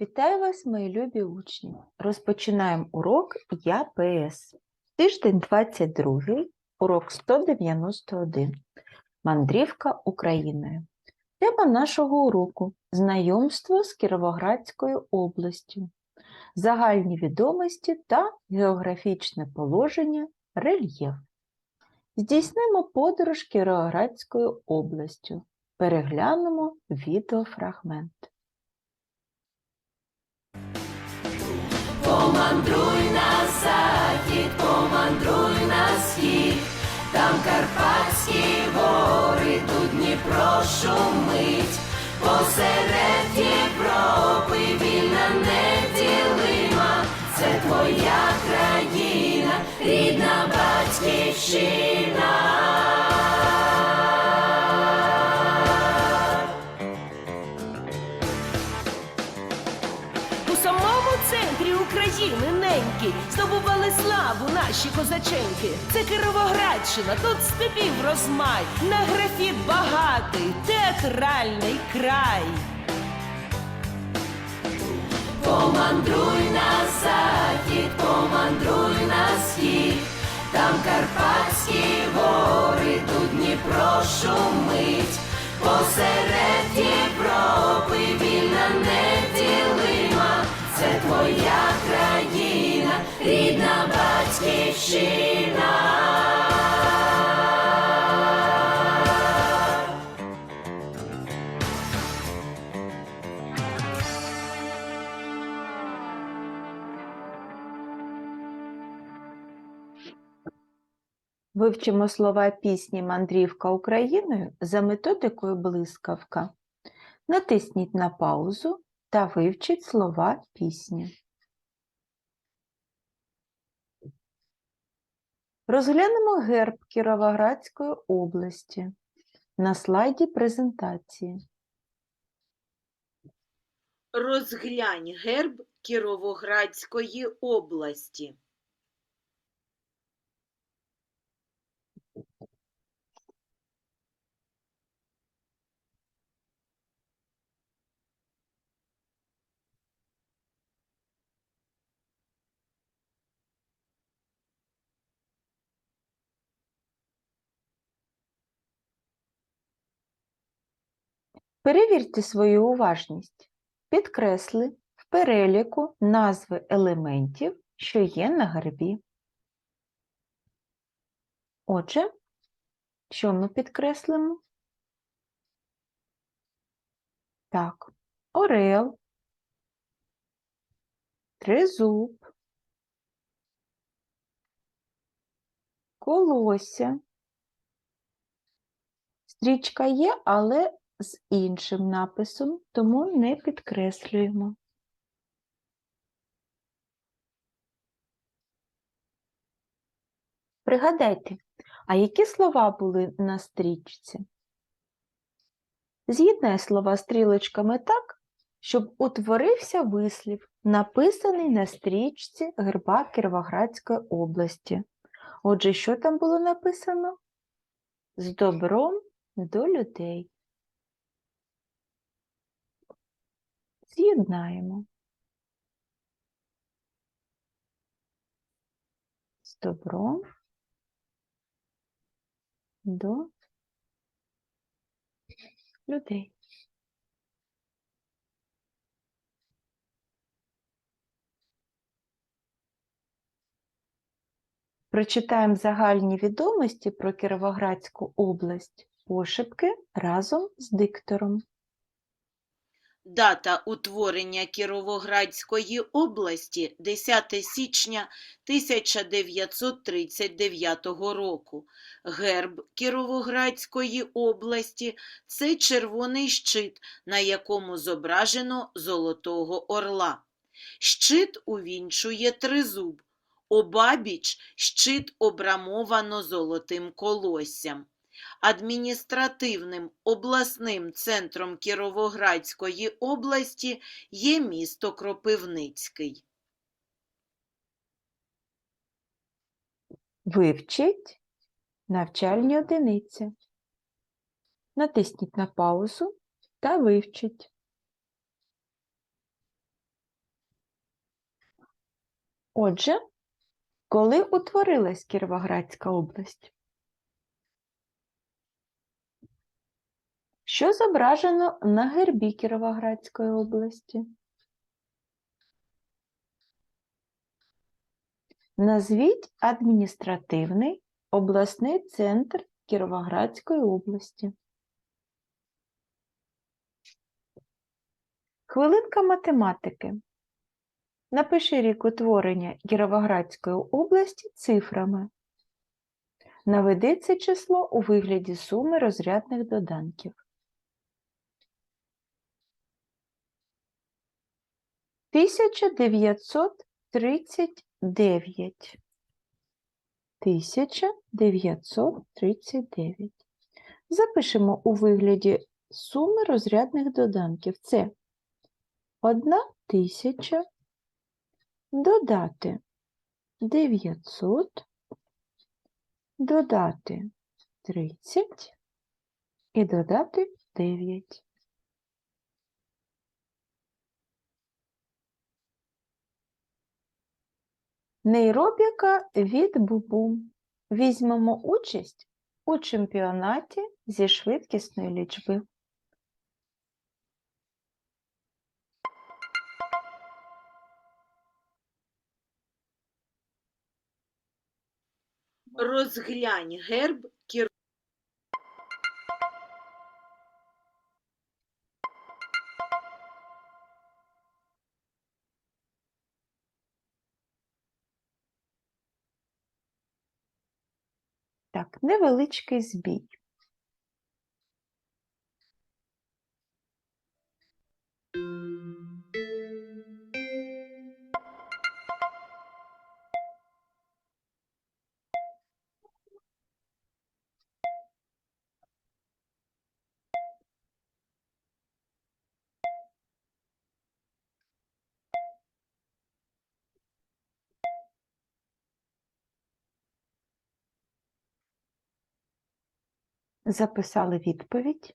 Вітаю вас, мої любі учні! Розпочинаємо урок Я ПС. Тиждень 22, урок 191. Мандрівка Україною. Тема нашого уроку знайомство з Кіровоградською областю, загальні відомості та географічне положення, рельєф. Здійснимо подорож Кіровоградською областю. Переглянемо відеофрагмент. Помандруй на захід, помандруй на схід, там Карпатські гори, тут Дніпро шумить, посеред Європи вільна неділима, це твоя країна, рідна батьківщина. Центрі України здобували славу наші козаченьки. Це Кировоградщина, тут степів розмай, на графіт багатий, театральний край. Помандруй на захід, помандруй на схід, там Карпатські гори, тут Дніпро шумить, посеред Європи вільна неділима, твоя країна, рідна батьківщина. Вивчимо слова пісні Мандрівка Україною за методикою блискавка. Натисніть на паузу та вивчіть слова пісні. Розглянемо герб Кіровоградської області на слайді презентації. Розглянь герб Кіровоградської області. Перевірте свою уважність. Підкресли в переліку назви елементів, що є на гербі. Отже, що ми підкреслимо? Так, орел, тризуб, колося. Стрічка є, але з іншим написом, тому не підкреслюємо. Пригадайте, а які слова були на стрічці? З'єднай слова стрілочками так, щоб утворився вислів, написаний на стрічці герба Кіровоградської області. Отже, що там було написано? З добром до людей. З'єднаємо. З добром до людей. Прочитаємо загальні відомості про Кіровоградську область пошепки разом з диктором. Дата утворення Кіровоградської області 10 січня 1939 року. Герб Кіровоградської області це червоний щит, на якому зображено золотого орла. Щит увінчує тризуб. Обабіч щит обрамовано золотим колоссям. Адміністративним обласним центром Кіровоградської області є місто Кропивницький. Вивчіть навчальні одиниці. Натисніть на паузу та вивчіть. Отже, коли утворилась Кіровоградська область? Що зображено на гербі Кіровоградської області? Назвіть адміністративний обласний центр Кіровоградської області. Хвилинка математики. Напиши рік утворення Кіровоградської області цифрами. Наведи це число у вигляді суми розрядних доданків. Тисяча дев'ятсот тридцять дев'ять. Тисяча дев'ятсот тридцять дев'ять. Запишемо у вигляді суми розрядних доданків. Це одна тисяча додати 900, додати 30 і додати 9. Нейробіка від бубу. Візьмемо участь у чемпіонаті зі швидкісної лічби. Розглянь герб невеличкий збій. Записали відповідь.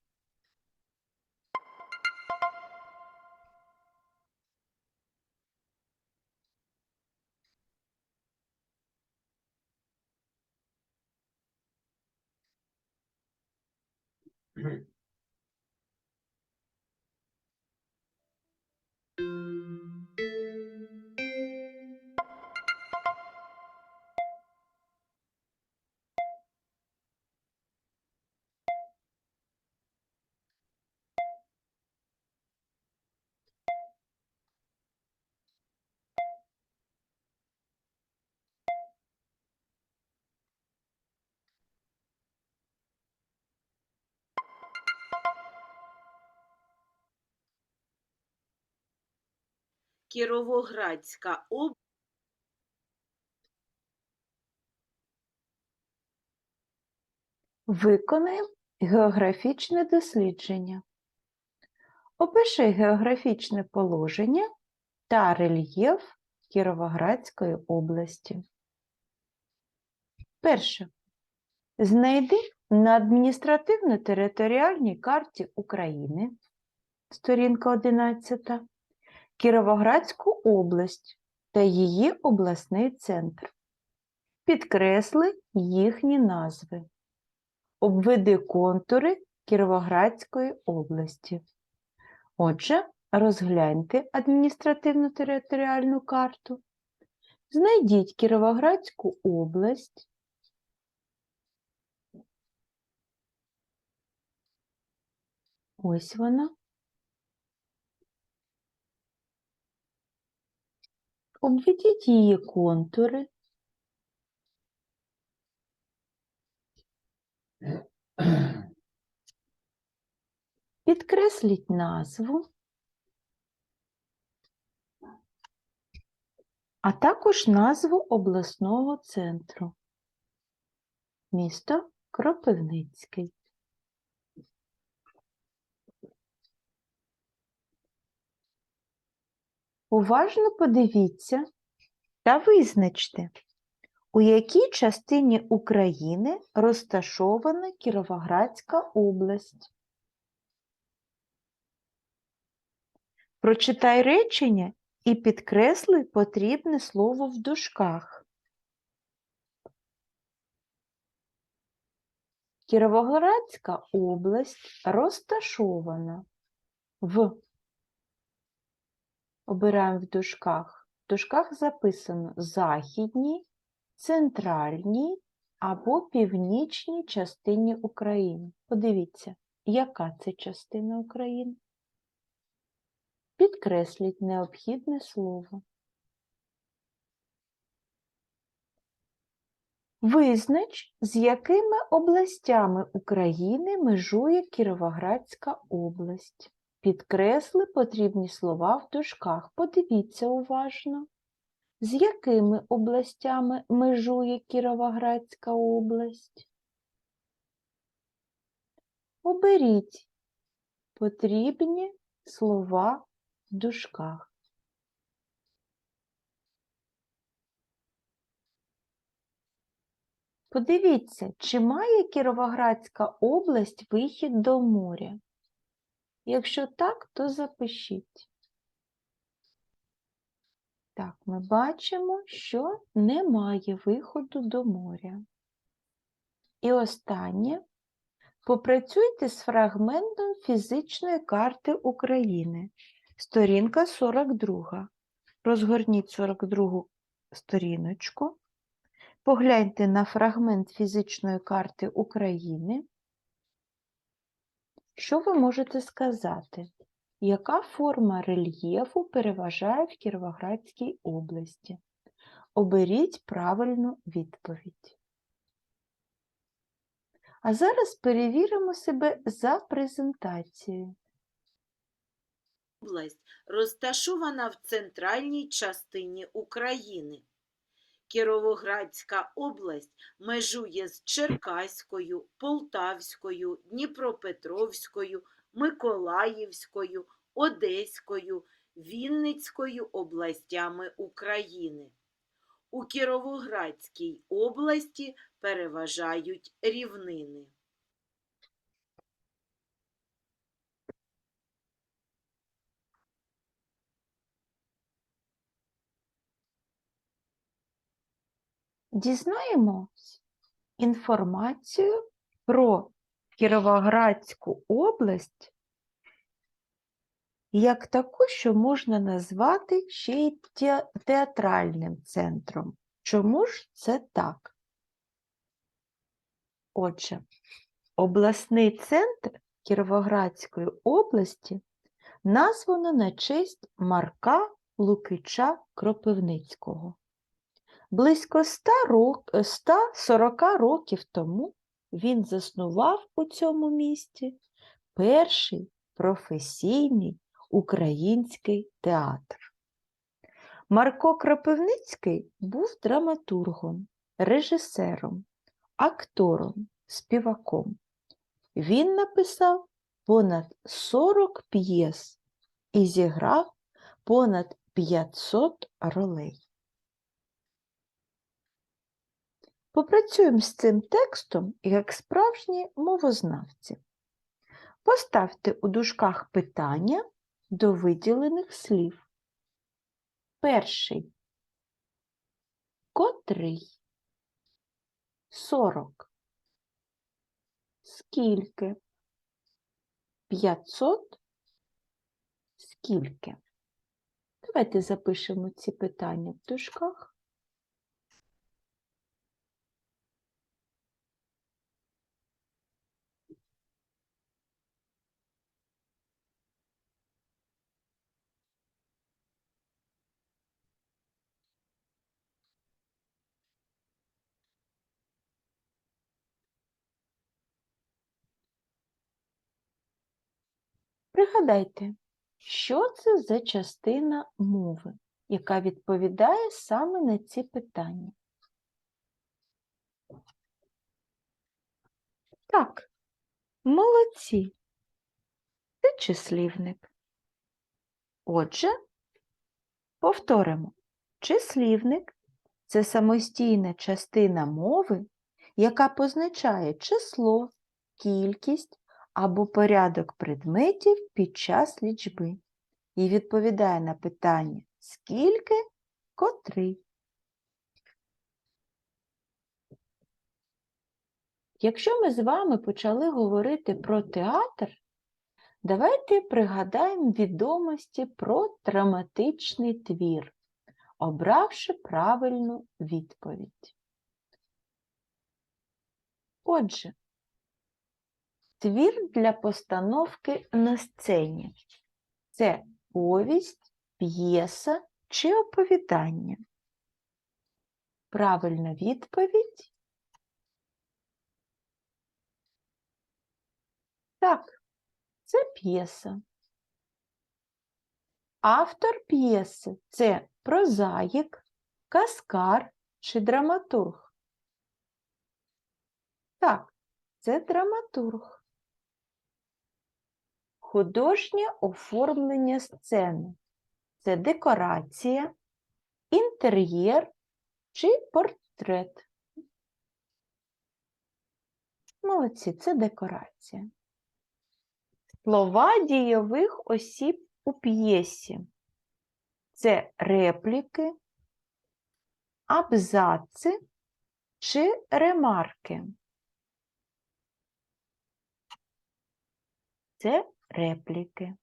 Кіровоградська область Виконаємо географічне дослідження. Опиши географічне положення та рельєф Кіровоградської області. Перше. Знайди на адміністративно-територіальній карті України, сторінка 11, Кіровоградську область та її обласний центр. Підкресли їхні назви. Обведи контури Кіровоградської області. Отже, розгляньте адміністративно-територіальну карту. Знайдіть Кіровоградську область. Ось вона. Обведіть її контури. Підкресліть назву, а також назву обласного центру. Місто Кропивницький. Уважно подивіться та визначте, у якій частині України розташована Кіровоградська область. Прочитай речення і підкресли потрібне слово в дужках. Кіровоградська область розташована в обираємо в дужках. В дужках записано західній, центральній або північній частині України. Подивіться, яка це частина України? Підкресліть необхідне слово. Визнач, з якими областями України межує Кіровоградська область. Підкресли потрібні слова в дужках. Подивіться уважно. З якими областями межує Кіровоградська область? Оберіть потрібні слова в дужках. Подивіться, чи має Кіровоградська область вихід до моря? Якщо так, то запишіть. Так, ми бачимо, що немає виходу до моря. І останнє. Попрацюйте з фрагментом фізичної карти України. Сторінка 42. Розгорніть 42 сторіночку. Погляньте на фрагмент фізичної карти України. Що ви можете сказати? Яка форма рельєфу переважає в Кіровоградській області? Оберіть правильну відповідь. А зараз перевіримо себе за презентацією. область розташована в центральній частині України. Кіровоградська область межує з Черкаською, Полтавською, Дніпропетровською, Миколаївською, Одеською, Вінницькою областями України. У Кіровоградській області переважають рівнини. Дізнаємось інформацію про Кіровоградську область як таку, що можна назвати ще й те- театральним центром. Чому ж це так? Отже, обласний центр Кіровоградської області названо на честь Марка Лукича Кропивницького. Близько 100 рок- 140 років тому він заснував у цьому місті перший професійний український театр. Марко Кропивницький був драматургом, режисером, актором, співаком. Він написав понад 40 п'єс і зіграв понад 500 ролей. Попрацюємо з цим текстом як справжні мовознавці. Поставте у дужках питання до виділених слів. Перший. Котрий? Сорок. Скільки? П'ятсот? Скільки? Давайте запишемо ці питання в дужках. Пригадайте, що це за частина мови, яка відповідає саме на ці питання? Так, молодці. Це числівник. Отже, повторимо. Числівник це самостійна частина мови, яка позначає число, кількість або порядок предметів під час лічби і відповідає на питання скільки, котрий. Якщо ми з вами почали говорити про театр, давайте пригадаємо відомості про драматичний твір, обравши правильну відповідь. Отже, твір для постановки на сцені це повість, п'єса чи оповідання. Правильна відповідь Так, це п'єса. Автор п'єси це прозаїк, каскар чи драматург. Так, це драматург. Художнє оформлення сцени це декорація, інтер'єр чи портрет. Молодці, це декорація. Слова дійових осіб у п'єсі. Це репліки, абзаци чи ремарки. Це репліки.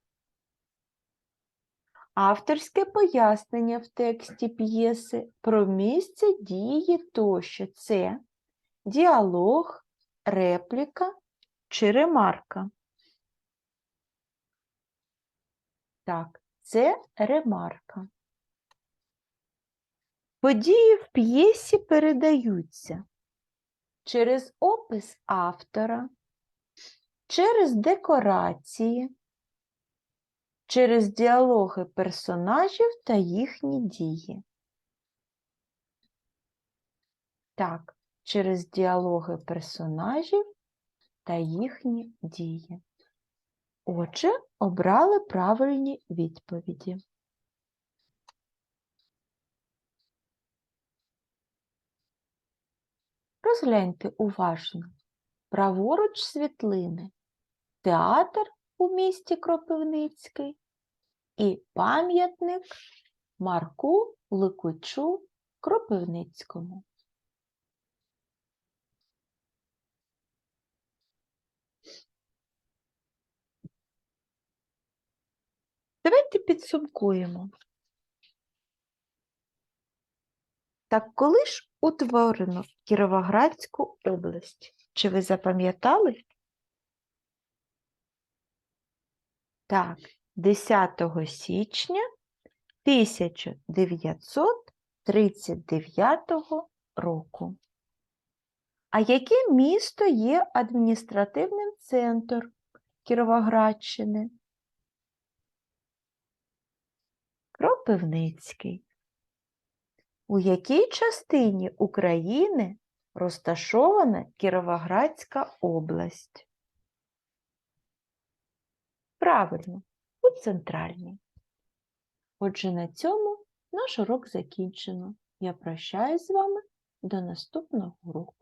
Авторське пояснення в тексті п'єси про місце дії тощо це діалог, репліка чи ремарка. Так, це ремарка. Події в п'єсі передаються через опис автора, через декорації, через діалоги персонажів та їхні дії. Так, через діалоги персонажів та їхні дії. Отже, обрали правильні відповіді. Розгляньте уважно. Праворуч світлини. Театр у місті Кропивницький і пам'ятник Марку Ликучу Кропивницькому. Давайте підсумкуємо. Так коли ж утворено Кіровоградську область? Чи ви запам'ятали? Так, 10 січня 1939 року. А яке місто є адміністративним центром Кіровоградщини? Кропивницький. У якій частині України розташована Кіровоградська область? Правильно, у центральній. Отже, на цьому наш урок закінчено. Я прощаюсь з вами до наступного уроку.